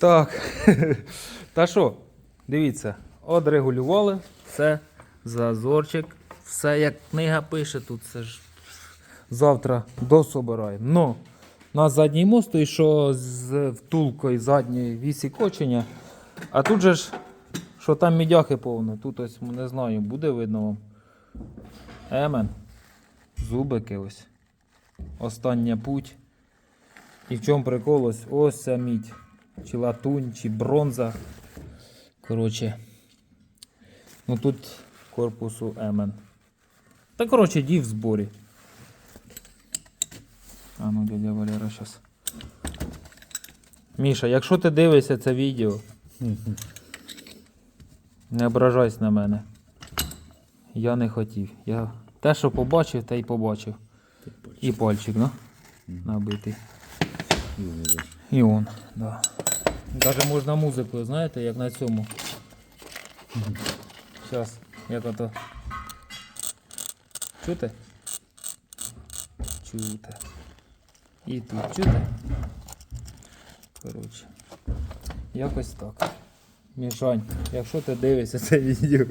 Так. Та що, дивіться, одрегулювали, все, зазорчик, все як книга пише, тут все ж завтра дособираємо. Ну, на задній мост той, що з втулкою задньої вісі кочення. А тут же ж, що там мідяхи повно. Тут ось не знаю, буде видно вам. Емен. Зубики ось. Остання путь. І в чому прикол ось ось ця мідь. Чи латунь, чи бронза. Коротше. Ну тут корпусу Емен. Та коротше, дів в зборі. А ну, дядя Валера щас. Міша, якщо ти дивишся це відео, не ображайся на мене. Я не хотів. Я те, що побачив, те й побачив. І пальчик, ну? Набитий. І он, да. Даже можна музику, знаєте, як на цьому. Зараз, як ото. Чути? Чути. І тут чути. Коротше. Якось так. Мішань, якщо ти дивишся це відео,